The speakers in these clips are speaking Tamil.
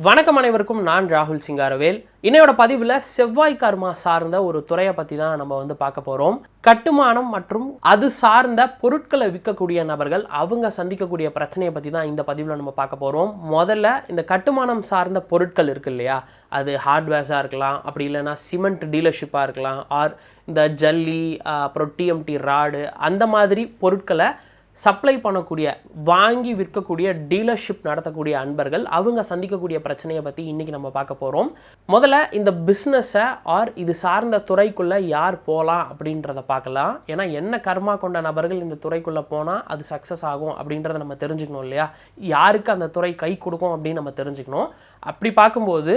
வணக்கம் அனைவருக்கும் நான் ராகுல் சிங்காரவேல். இன்னையோட பதிவில் செவ்வாய் கர்மா சார்ந்த ஒரு துறையை பற்றி தான் நம்ம வந்து பார்க்க போகிறோம் கட்டுமானம் மற்றும் அது சார்ந்த பொருட்களை விற்கக்கூடிய நபர்கள் அவங்க சந்திக்கக்கூடிய பிரச்சனையை பற்றி தான் இந்த பதிவில் நம்ம பார்க்க போகிறோம் முதல்ல இந்த கட்டுமானம் சார்ந்த பொருட்கள் இருக்கு இல்லையா? அது ஹார்ட்வேர்ஸாக இருக்கலாம் அப்படி இல்லைன்னா சிமெண்ட் டீலர்ஷிப்பாக இருக்கலாம் ஆர் இந்த ஜல்லி அப்புறம் டிஎம்டி ராடு அந்த மாதிரி பொருட்களை சப்ளை பண்ணக்கூடிய வாங்கி விற்கக்கூடிய டீலர்ஷிப் நடத்தக்கூடிய அன்பர்கள் அவங்க சந்திக்கக்கூடிய பிரச்சனையை பற்றி இன்றைக்கி நம்ம பார்க்க போகிறோம் முதல்ல இந்த பிஸ்னஸை ஆர் இது சார்ந்த துறைக்குள்ளே யார் போகலாம் அப்படின்றத பார்க்கலாம். ஏன்னா என்ன கர்மா கொண்ட நபர்கள் இந்த துறைக்குள்ளே போனால் அது சக்ஸஸ் ஆகும் அப்படின்றத நம்ம தெரிஞ்சுக்கணும் இல்லையா? யாருக்கு அந்த துறை கை கொடுக்கும் அப்படின்னு நம்ம தெரிஞ்சுக்கணும். அப்படி பார்க்கும்போது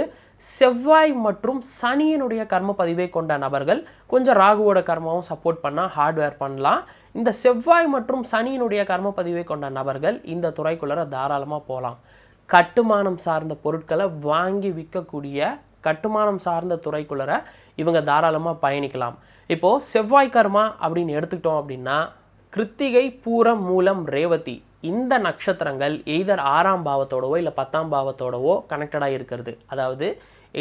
செவ்வாய் மற்றும் சனியினுடைய கர்ம பதிவை கொண்ட நபர்கள் கொஞ்சம் ராகுவோட கர்மாவும் சப்போர்ட் பண்ணால் ஹார்ட்வேர் பண்ணலாம். இந்த செவ்வாய் மற்றும் சனியினுடைய கர்ம பதிவை கொண்ட நபர்கள் இந்த துறைக்குள்ளே தாராளமாக போகலாம் கட்டுமானம் சார்ந்த பொருட்களை வாங்கி விற்கக்கூடிய கட்டுமானம் சார்ந்த துறைக்குள்ளர இவங்க தாராளமாக பயணிக்கலாம். இப்போது செவ்வாய் கர்மா அப்படின்னு எடுத்துக்கிட்டோம் அப்படின்னா கிருத்திகை பூரம் மூலம் ரேவதி இந்த நட்சத்திரங்கள் எய்தர் ஆறாம் பாவத்தோடவோ இல்லை பத்தாம் பாவத்தோடவோ கனெக்டடாக இருக்கிறது. அதாவது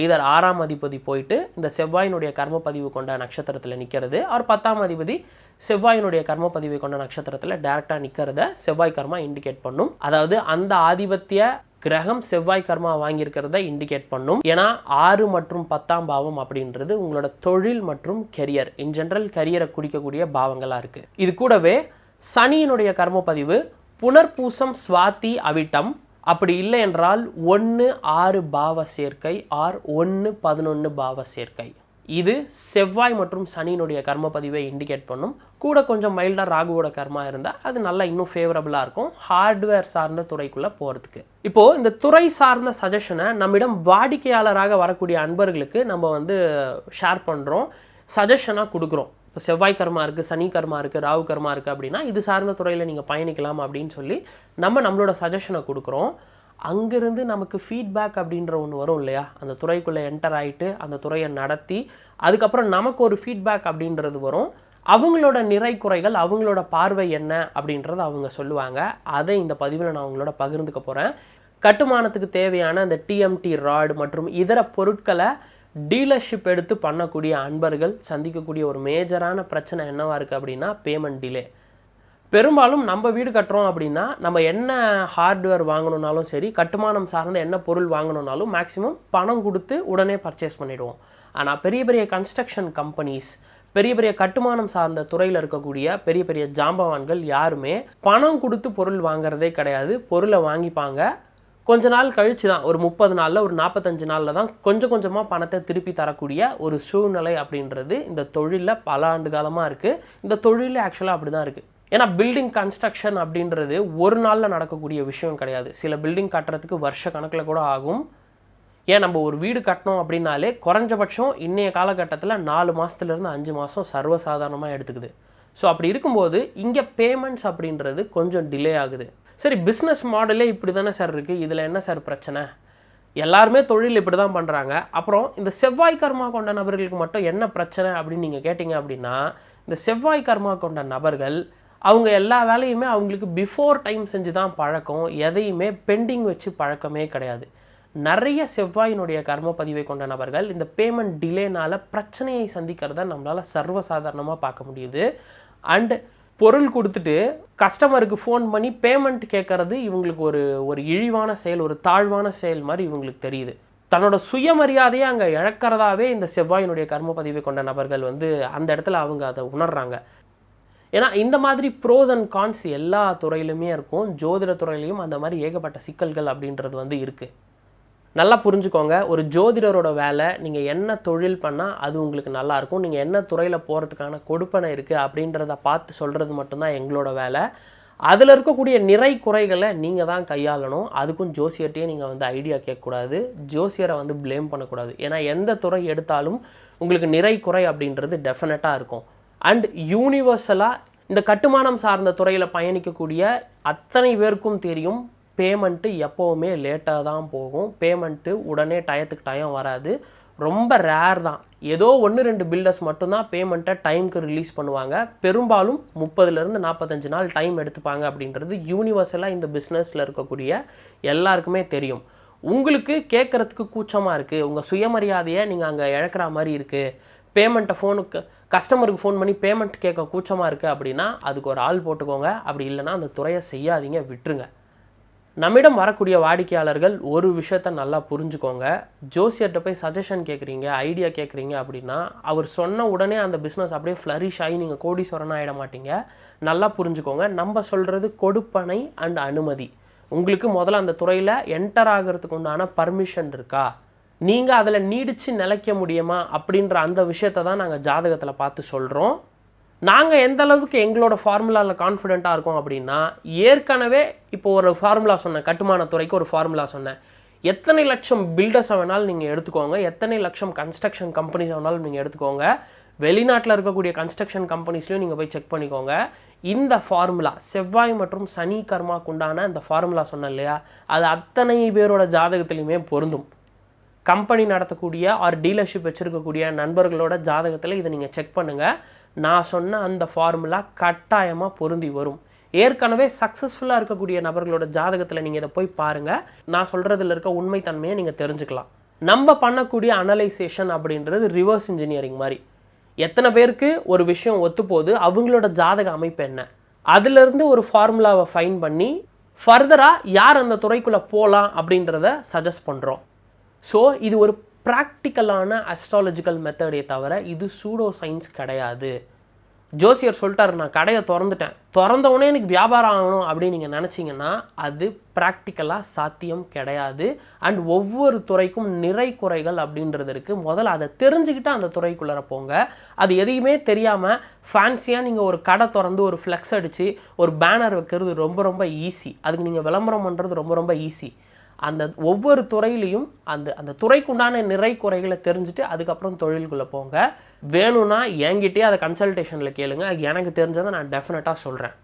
எய்தர் ஆறாம் அதிபதி போயிட்டு இந்த செவ்வாயினுடைய கர்மப்பதிவு பதிவு கொண்ட நட்சத்திரத்தில் நிற்கிறது அவர் பத்தாம் அதிபதி செவ்வாயினுடைய கர்மப்பதிவை கொண்ட நட்சத்திரத்தில் டேரெக்டாக நிற்கிறத செவ்வாய் கர்மா இண்டிகேட் பண்ணும். அதாவது அந்த ஆதிபத்திய கிரகம் செவ்வாய் கர்மா வாங்கியிருக்கிறத இண்டிகேட் பண்ணும். ஏன்னா ஆறு மற்றும் பத்தாம் பாவம் அப்படின்றது உங்களோட தொழில் மற்றும் கெரியர் இன் ஜென்ரல் கரியரை குறிக்கக்கூடிய பாவங்களாக இருக்குது இது கூடவே சனியினுடைய கர்மப்பதிவு புனர்பூசம் சுவாதி அவிட்டம் அப்படி இல்லை என்றால் ஒன்று ஆறு பாவ சேர்க்கை ஆர் ஒன்று பதினொன்று பாவ சேர்க்கை. இது செவ்வாய் மற்றும் சனியினுடைய கர்ம பதிவை இண்டிகேட் பண்ணும். கூட கொஞ்சம் மைல்டாக ராகுவோட கர்மா இருந்தால் அது நல்லா இன்னும் ஃபேவரபுளாக இருக்கும். ஹார்ட்வேர் சார்ந்த துறைக்குள்ளே போகிறதுக்கு இப்போது இந்த துறை சார்ந்த சஜஷனை நம்மிடம் வாடிக்கையாளராக வரக்கூடிய அன்பர்களுக்கு நம்ம வந்து ஷேர் பண்ணுறோம் சஜஷனாக கொடுக்குறோம். இப்போ செவ்வாய் கர்மா இருக்குது சனி கர்மா இருக்குது ராகு கர்மா இருக்குது அப்படின்னா இது சார்ந்த துறையில் நீங்கள் பயணிக்கலாம் அப்படின்னு சொல்லி நம்ம நம்மளோட சஜஷனை கொடுக்குறோம். அங்கேருந்து நமக்கு ஃபீட்பேக் அப்படின்ற ஒன்று வரும் இல்லையா? அந்த துறைக்குள்ளே என்டர் ஆகிட்டு அந்த துறையை நடத்தி அதுக்கப்புறம் நமக்கு ஒரு ஃபீட்பேக் அப்படின்றது வரும். அவங்களோட நிறை குறைகள் அவங்களோட பார்வை என்ன அப்படின்றத அவங்க சொல்லுவாங்க. அதை இந்த பதிவில் நான் அவங்களோட பகிர்ந்துக்க போகிறேன் கட்டுமானத்துக்கு தேவையான அந்த டிஎம்டி ராட் மற்றும் இதர பொருட்களை டீலர்ஷிப் எடுத்து பண்ணக்கூடிய அன்பர்கள் சந்திக்கக்கூடிய ஒரு மேஜரான பிரச்சனை என்னவாக இருக்குது அப்படின்னா பேமெண்ட் டிலே. பெரும்பாலும் நம்ம வீடு கட்டுறோம் அப்படின்னா நம்ம என்ன ஹார்ட்வேர் வாங்கணுன்னாலும் சரி கட்டுமானம் சார்ந்த என்ன பொருள் வாங்கணுன்னாலும் மேக்ஸிமம் பணம் கொடுத்து உடனே பர்ச்சேஸ் பண்ணிவிடுவோம் ஆனால் பெரிய பெரிய கன்ஸ்ட்ரக்ஷன் கம்பெனிஸ் பெரிய பெரிய கட்டுமானம் சார்ந்த துறையில் இருக்கக்கூடிய பெரிய பெரிய ஜாம்பவான்கள் யாருமே பணம் கொடுத்து பொருள் வாங்குறதே கிடையாது. பொருளை வாங்கிப்பாங்க. கொஞ்ச நாள் கழிச்சு தான் ஒரு முப்பது நாளில் ஒரு நாற்பத்தஞ்சு நாளில் தான் கொஞ்சம் கொஞ்சமாக பணத்தை திருப்பி தரக்கூடிய ஒரு சூழ்நிலை அப்படின்றது இந்த தொழிலில் பல ஆண்டு காலமாக இருக்குது இந்த தொழிலில் ஆக்சுவலாக அப்படி தான் இருக்குது ஏன்னா பில்டிங் கன்ஸ்ட்ரக்ஷன் அப்படின்றது ஒரு நாளில் நடக்கக்கூடிய விஷயம் கிடையாது. சில பில்டிங் கட்டுறதுக்கு வருஷ கணக்கில் கூட ஆகும். ஏன் நம்ம ஒரு வீடு கட்டணும் அப்படின்னாலே குறைஞ்சபட்சம் இன்றைய காலகட்டத்தில் நாலு மாதத்துலேருந்து அஞ்சு மாதம் சர்வசாதாரணமாக எடுத்துக்குது. ஸோ அப்படி இருக்கும்போது இங்கே பேமெண்ட்ஸ் அப்படின்றது கொஞ்சம் டிலே ஆகுது. சரி பிஸ்னஸ் மாடலே இப்படி தானே சார் இருக்குது இதில் என்ன சார் பிரச்சனை? எல்லாருமே தொழில் இப்படி தான் பண்ணுறாங்க அப்புறம் இந்த செவ்வாய் கர்மா கொண்ட நபர்களுக்கு மட்டும் என்ன பிரச்சனை அப்படின்னு நீங்கள் கேட்டிங்க அப்படின்னா இந்த செவ்வாய் கர்மா கொண்ட நபர்கள் அவங்க எல்லா வேலையுமே அவங்களுக்கு பிஃபோர் டைம் செஞ்சு தான் பழக்கம். எதையுமே பெண்டிங் வச்சு பழக்கமே கிடையாது. நிறைய செவ்வாயினுடைய கர்ம பதிவை கொண்ட நபர்கள் இந்த பேமெண்ட் டிலேனால் பிரச்சனையை சந்திக்கிறத நம்மளால் சர்வசாதாரணமாக பார்க்க முடியுது. அண்டு பொருள் கொடுத்துட்டு கஸ்டமருக்கு ஃபோன் பண்ணி பேமெண்ட் கேட்கறது இவங்களுக்கு ஒரு ஒரு இழிவான செயல் ஒரு தாழ்வான செயல் மாதிரி இவங்களுக்கு தெரியுது. தன்னோட சுயமரியாதையை அங்கே இழக்கிறதாவே இந்த செவ்வாயினுடைய கர்ம பதிவை கொண்ட நபர்கள் வந்து அந்த இடத்துல அவங்க அதை உணர்றாங்க. ஏன்னா இந்த மாதிரி ப்ரோஸ் அண்ட் கான்ஸ் எல்லா துறையிலுமே இருக்கும். ஜோதிட துறையிலையும் அந்த மாதிரி ஏகப்பட்ட சிக்கல்கள் அப்படின்றது வந்து இருக்குது நல்லா புரிஞ்சுக்கோங்க. ஒரு ஜோதிடரோட வேலை நீங்கள் என்ன தொழில் பண்ணால் அது உங்களுக்கு நல்லாயிருக்கும் நீங்கள் என்ன துறையில் போகிறதுக்கான கொடுப்பனை இருக்குது அப்படின்றத பார்த்து சொல்கிறது மட்டும்தான் எங்களோட வேலை. அதில் இருக்கக்கூடிய நிறை குறைகளை நீங்கள் தான் கையாளணும். அதுக்கும் ஜோசியர்கிட்டயே நீங்கள் வந்து ஐடியா கேட்கக்கூடாது. ஜோசியரை வந்து ப்ளேம் பண்ணக்கூடாது. ஏன்னா எந்த துறை எடுத்தாலும் உங்களுக்கு நிறை குறை அப்படின்றது டெஃபினட்டாக இருக்கும். அண்ட் யூனிவர்சலாக இந்த கட்டுமானம் சார்ந்த துறையில் பயணிக்கக்கூடிய அத்தனை பேருக்கும் தெரியும். பேமெண்ட்டு எப்போவுமே லேட்டாக தான் போகும். பேமெண்ட்டு உடனே டயத்துக்கு டயம் வராது. ரொம்ப ரேர் தான். ஏதோ ஒன்று ரெண்டு பில்டர்ஸ் மட்டும்தான் பேமெண்ட்டை டைமுக்கு ரிலீஸ் பண்ணுவாங்க. பெரும்பாலும் முப்பதுலேருந்து நாற்பத்தஞ்சு நாள் டைம் எடுத்துப்பாங்க அப்படின்றது யூனிவர்சலாக இந்த பிஸ்னஸில் இருக்கக்கூடிய எல்லாருக்குமே தெரியும். உங்களுக்கு கேட்குறதுக்கு கூச்சமாக இருக்குது உங்கள் சுயமரியாதையை நீங்கள் அங்கே இழக்கிற மாதிரி இருக்குது பேமெண்ட்டை ஃபோனுக்கு கஸ்டமருக்கு ஃபோன் பண்ணி பேமெண்ட் கேட்க கூச்சமாக இருக்குது அப்படின்னா அதுக்கு ஒரு ஆள் போட்டுக்கோங்க. அப்படி இல்லைன்னா அந்த துறையை செய்யாதீங்க விட்டுருங்க. நம்மிடம் வரக்கூடிய வாடிக்கையாளர்கள் ஒரு விஷயத்த நல்லா புரிஞ்சுக்கோங்க. ஜோசியர்கிட்ட போய் சஜஷன் கேட்குறீங்க ஐடியா கேட்குறீங்க அப்படின்னா அவர் சொன்ன உடனே அந்த பிஸ்னஸ் அப்படியே ஃப்ளரிஷ் ஆகி நீங்கள் கோடீஸ்வரன் ஆகிட மாட்டீங்க. நல்லா புரிஞ்சுக்கோங்க. நம்ம சொல்கிறது கொடுப்பனை அண்ட் அனுமதி. உங்களுக்கு முதல்ல அந்த துறையில் என்டர் ஆகிறதுக்கு உண்டான பர்மிஷன் இருக்கா? நீங்கள் அதில் நீடித்து நிலைக்க முடியுமா அப்படின்ற அந்த விஷயத்தை தான் நாங்கள் ஜாதகத்தில் பார்த்து சொல்கிறோம் நாங்கள் எந்த அளவுக்கு எங்களோட ஃபார்முலாவில் கான்ஃபிடெண்ட்டாக இருக்கோம் அப்படின்னா ஏற்கனவே இப்போ ஒரு ஃபார்முலா சொன்னேன் கட்டுமானத்துறைக்கு ஒரு ஃபார்முலா சொன்னேன். எத்தனை லட்சம் பில்டர்ஸை வேணாலும் நீங்கள் எடுத்துக்கோங்க எத்தனை லட்சம் கன்ஸ்ட்ரக்ஷன் கம்பெனிஸ் வேணாலும் நீங்கள் எடுத்துக்கோங்க வெளிநாட்டில் இருக்கக்கூடிய கன்ஸ்ட்ரக்ஷன் கம்பெனிஸ்லையும் நீங்கள் போய் செக் பண்ணிக்கோங்க. இந்த ஃபார்முலா செவ்வாய் மற்றும் சனி கர்மாக்குண்டான அந்த இந்த ஃபார்முலா சொன்னேன் இல்லையா? அது அத்தனை பேரோட ஜாதகத்துலையுமே பொருந்தும். கம்பெனி நடத்தக்கூடிய ஆர் டீலர்ஷிப் வச்சுருக்கக்கூடிய நண்பர்களோட ஜாதகத்தில் இதை நீங்கள் செக் பண்ணுங்கள் நான் சொன்ன அந்த ஃபார்முலா கட்டாயமாக பொருந்தி வரும். ஏற்கனவே சக்ஸஸ்ஃபுல்லாக இருக்கக்கூடிய நபர்களோட ஜாதகத்தில் நீங்கள் இதை போய் பாருங்கள் நான் சொல்கிறதுல இருக்க உண்மைத்தன்மையை நீங்கள் தெரிஞ்சுக்கலாம். நம்ம பண்ணக்கூடிய அனலைசேஷன் அப்படின்றது ரிவர்ஸ் இன்ஜினியரிங் மாதிரி. எத்தனை பேருக்கு ஒரு விஷயம் ஒத்துப்போகுது அவங்களோட ஜாதக அமைப்பு என்ன? அதுலேருந்து ஒரு ஃபார்முலாவை ஃபைன் பண்ணி ஃபர்தராக யார் அந்த துறைக்குள்ளே போகலாம் அப்படின்றத சஜஸ்ட் பண்ணுறோம் ஸோ இது ஒரு ப்ராக்டிக்கலான அஸ்ட்ராலஜிக்கல் மெத்தடே தவிர இது சூடோ சயின்ஸ் கிடையாது. ஜோசியர் சொல்லிட்டார் நான் கடையை திறந்துட்டேன். திறந்தவுடனே எனக்கு வியாபாரம் ஆகணும் அப்படின்னு நீங்கள் நினச்சிங்கன்னா அது ப்ராக்டிக்கலாக சாத்தியம் கிடையாது. அண்ட் ஒவ்வொரு துறைக்கும் நிறை குறைகள் அப்படின்றது இருக்குது முதல்ல அதை தெரிஞ்சுக்கிட்டு அந்த துறைக்குள்ளே போங்க. அது எதையுமே தெரியாமல் ஃபேன்சியாக நீங்கள் ஒரு கடை திறந்து ஒரு ஃப்ளெக்ஸ் அடித்து ஒரு பேனர் வைக்கிறது ரொம்ப ரொம்ப ஈஸி அதுக்கு நீங்கள் விளம்பரம் பண்ணுறது ரொம்ப ரொம்ப ஈஸி அந்த ஒவ்வொரு துறையிலையும் அந்த அந்த துறைக்குண்டான நிறை குறைகளை தெரிஞ்சுட்டு அதுக்கப்புறம் தொழிலுக்குள்ளே போங்க. வேணும்னா என்கிட்டயே அதை கன்சல்டேஷனில் கேளுங்க. எனக்கு தெரிஞ்சதை நான் டெஃபினட்டாக சொல்கிறேன்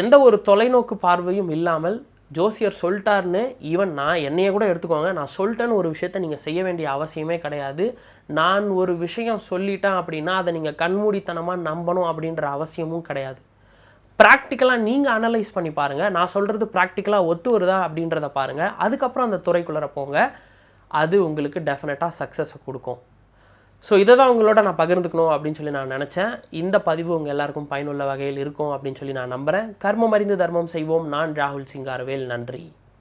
எந்த ஒரு தொலைநோக்கு பார்வையும் இல்லாமல் ஜோசியர் சொல்லிட்டாருன்னு ஈவன் நான் என்னையே கூட எடுத்துக்கோங்க. நான் சொல்லிட்டேன்னு ஒரு விஷயத்த நீங்கள் செய்ய வேண்டிய அவசியமே கிடையாது. நான் ஒரு விஷயம் சொல்லிட்டேன் அப்படின்னா அதை நீங்கள் கண்மூடித்தனமாக நம்பணும் அப்படின்ற அவசியமும் கிடையாது. ப்ராக்டிக்கலாக நீங்கள் அனலைஸ் பண்ணி பாருங்கள் நான் சொல்கிறது ப்ராக்டிக்கலாக ஒத்து வருதா அப்படின்றத பாருங்கள் அதுக்கப்புறம் அந்த துறைக்குள்ளே போங்க. அது உங்களுக்கு டெஃபினட்டாக சக்ஸஸை கொடுக்கும். ஸோ இதை தான் உங்களோட நான் பகிர்ந்துக்கணும் அப்படின்னு சொல்லி நான் நினச்சேன். இந்த பதிவு உங்கள் எல்லாருக்கும் பயனுள்ள வகையில் இருக்கும் அப்படின்னு சொல்லி நான் நம்புகிறேன் கர்மம் அறிந்து தர்மம் செய்வோம். நான் ராகுல் சிங்காரவேல். நன்றி.